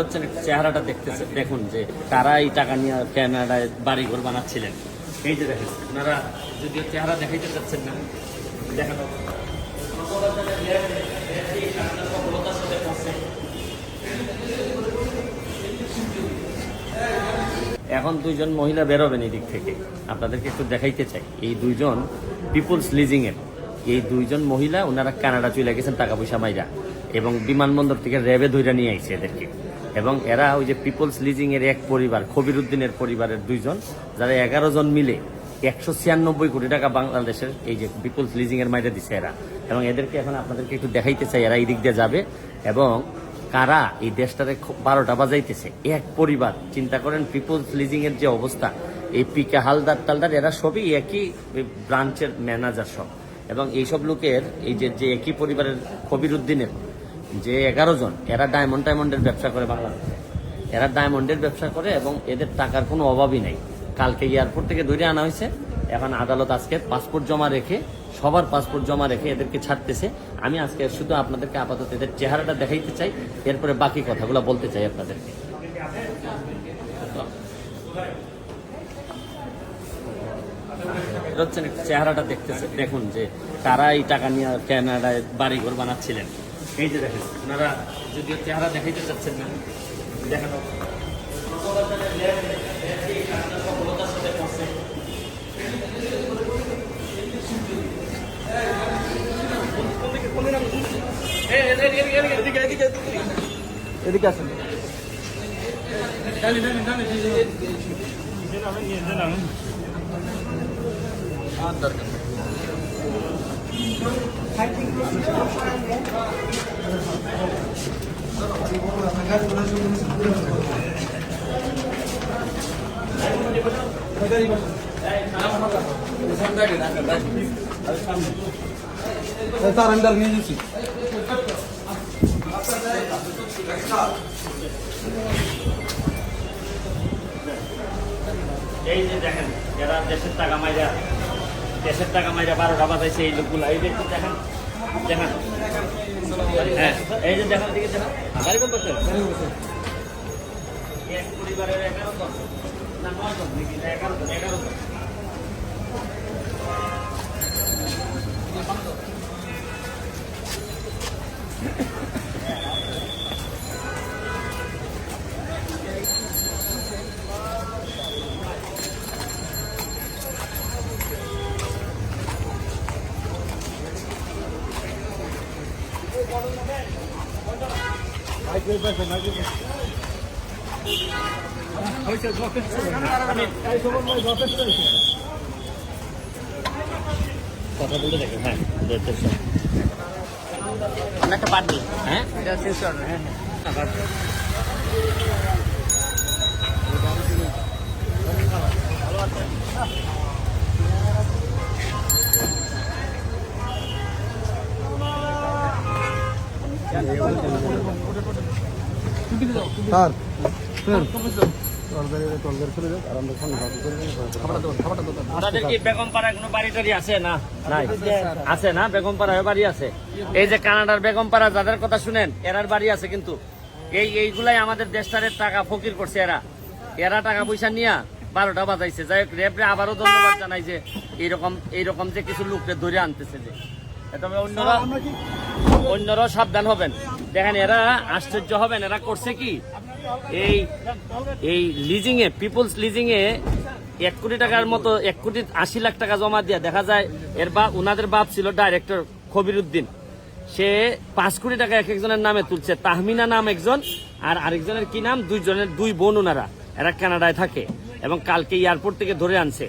হচ্ছেন চেহারাটা দেখতেছে। দেখুন যে কারা এই টাকা নিয়ে ক্যানাডায় বাড়ি ঘর বানাচ্ছিলেন। এই যে দেখেন আপনারা যদিও চেহারা দেখাইতে চাচ্ছেন না এখন দুইজন মহিলা বেরোবেন এই দিক থেকে। আপনাদেরকে একটু দেখাইতে চাই। এই দুইজন পিপুলস লিজিং এর। এই দুইজন মহিলা, ওনারা কানাডা চলে গেছেন টাকা পয়সা মাইরা এবং বিমানবন্দর থেকে র্যাবে ধইরা নিয়ে আইছে এদেরকে। এবং এরা ওই যে পিপলস লিজিং এর এক পরিবার কবির উদ্দিনের পরিবারের দুইজন, যারা এগারো জন মিলে একশো ছিয়ানব্বই কোটি টাকা বাংলাদেশের এই যে পিপলস লিজিং এর মাইরে দিছে এরা। এবং এদেরকে এখন আপনাদেরকে একটু দেখাইতে চাই এরা এই দিক দিয়ে যাবে। এবং কারা এই দেশটারে খুব বারোটা বাজাইতেছে, এক পরিবার, চিন্তা করেন পিপলস লিজিং এর যে অবস্থা, এই পিকে হালদার টালদার, এরা সবই একই ব্রাঞ্চের ম্যানেজার সব। এবং এইসব লোকের, এই যে যে একই পরিবারের কবির উদ্দিনের যে এগারো জন, এরা ডায়মন্ড ডায়মন্ডের ব্যবসা করে বাংলাদেশে। এরা ডায়মন্ডের ব্যবসা করে এবং এদের টাকার কোনো অভাবই নাই। কালকে এয়ারপোর্ট থেকে ধরে আনা হয়েছে। এখন আদালত আজকে পাসপোর্ট জমা রেখে, সবার পাসপোর্ট জমা রেখে এদেরকে ছাড়তেছে। আমি আজকে শুধু আপনাদেরকে আপাতত এদের চেহারাটা দেখাইতে চাই, এরপরে বাকি কথাগুলো বলতে চাই আপনাদেরকে। হচ্ছেন চেহারাটা দেখতেছে, দেখুন যে তারা এই টাকা নিয়ে ক্যানাডায় বাড়ি ঘর বানাচ্ছিলেন। এই যে দেখেন। ওনারা যদিও চেহারা দেখাইতে চাচ্ছেন না দেখানো এদিকে আসেন। আর দরকার নেই। স্যার আমি তার নিয়ে যাচ্ছি এই যে দেখেন যারা দেশের টাকা মাইরা দেশের টাকা মাইরা বারোটা বাজাইছে এই লোকগুলো। এই দেখুন দেখেন দেখেন। হ্যাঁ এই যে দেখান দিকে দেখেন। গাড়ি কোন পরিবারের এগারো জন। না, নয় নাকি এগারো এগারো জন। কথা বলতে দেখেন হ্যাঁ? একটা পার্টি হ্যাঁ হ্যাঁ। আছে না? নাই। বেগম পাড়ায় বাড়ি আছে? এই যে কানাডার বেগম পাড়া যাদের কথা শুনেন এরার বাড়ি আছে কিন্তু। এই এইগুলাই আমাদের দেশটারের টাকা ফকির করছে এরা। এরা টাকা পয়সা নিয়া বারোটা বাজাইছে। যাই হোক রেপরে আবারও ধন্যবাদ জানাই যে এইরকম এইরকম যে কিছু লোককে ধরে আনতেছে যে। তবে অন্যরা অন্যরাও সাবধান হবেন। দেখেন, এরা আশ্চর্য হবেন, এরা করছে কি? এই এই লিজিং এ পিপলস লিজিং এ এক কোটি টাকার মতো, এক কোটি আশি লাখ টাকা জমা দিয়ে, দেখা যায় এর বা ওনাদের বাপ ছিল ডাইরেক্টর কবির উদ্দিন সে পাঁচ কোটি টাকা এক একজনের নামে তুলছে, তাহমিনা নাম একজন আর আরেকজনের কি নাম? দুইজনের দুই বোন ওনারা এরা কানাডায় থাকে এবং কালকে এয়ারপোর্ট থেকে ধরে আনছে।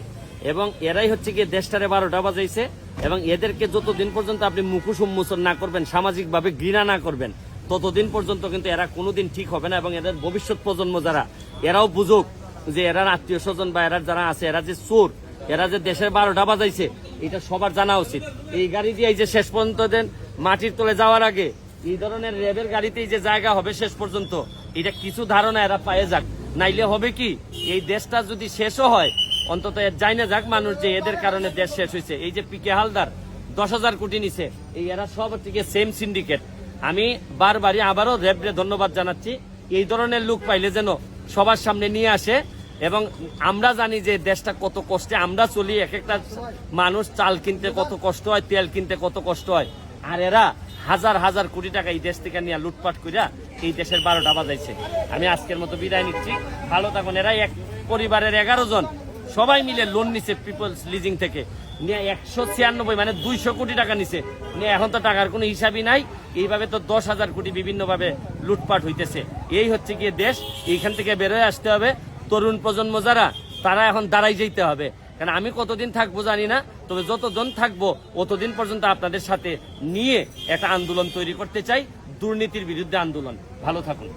এবং এরাই হচ্ছে গিয়ে দেশটারে বারোটা বাজাইছে। এবং এদেরকে যতদিন পর্যন্ত আপনি মুখোশ উন্মোচন না করবেন, সামাজিকভাবে ঘৃণা না করবেন, ততদিন পর্যন্ত কিন্তু এরা কোনোদিন ঠিক হবে না এবং এদের ভবিষ্যৎ প্রজন্ম যারা, এরাও বুঝুক যে এরা আত্মীয় স্বজন বা এরা যারা আছে, এরা যে চোর, এরা যে দেশের বারোটা বাজাইছে, এটা সবার জানা উচিত। এই গাড়ি দিয়ে এই যে শেষ পর্যন্ত দেন, মাটির তলে যাওয়ার আগে, এই ধরনের রেবের গাড়িতেই যে জায়গা হবে শেষ পর্যন্ত, এটা কিছু ধারণা এরা পায়ে যাক। নাইলে হবে কি, এই দেশটা যদি শেষও হয় অন্তত যাই না যাক মানুষ যে এদের কারণে দেশ শেষ হয়েছে। এই যে পিকে হালদার, দশ হাজার কোটি নিছে, এই এরা সব থেকে সেম সিন্ডিকেট আমি বারবারই আবারও রেবরে ধন্যবাদ জানাচ্ছি। এই ধরনের লোক পাইলে যেন সবার সামনে নিয়ে আসে এবং আমরা জানি যে দেশটা কত কষ্টে, আমরা চলি, এক একটা মানুষ চাল কিনতে কত কষ্ট হয়, তেল কিনতে কত কষ্ট হয়। আর এরা হাজার হাজার কোটি টাকা এই দেশ থেকে নিয়ে লুটপাট করিয়া এই দেশের বারোটা বাজাইছে। আমি আজকের মতো বিদায় নিচ্ছি। ভালো থাকুন এরা এক পরিবারের এগারো জন। সবাই মিলে লোন নিছে পিপলস লিজিং থেকে। নিয়ে একশো ছিয়ানব্বই মানে দুইশো কোটি টাকা নিছে। নিয়ে এখন তো টাকার কোনো হিসাবই নাই। এইভাবে তো দশ হাজার কোটি বিভিন্নভাবে লুটপাট হইতেছে। এই হচ্ছে গিয়ে দেশ। এইখান থেকে বেরোয় আসতে হবে। তরুণ প্রজন্ম যারা, তারা এখন দাঁড়াই যেতে হবে। কারণ আমি কতদিন থাকব জানি না। তবে যতজন থাকব, অতদিন পর্যন্ত আপনাদের সাথে নিয়ে একটা আন্দোলন তৈরি করতে চাই। দুর্নীতির বিরুদ্ধে আন্দোলন। ভালো থাকুন।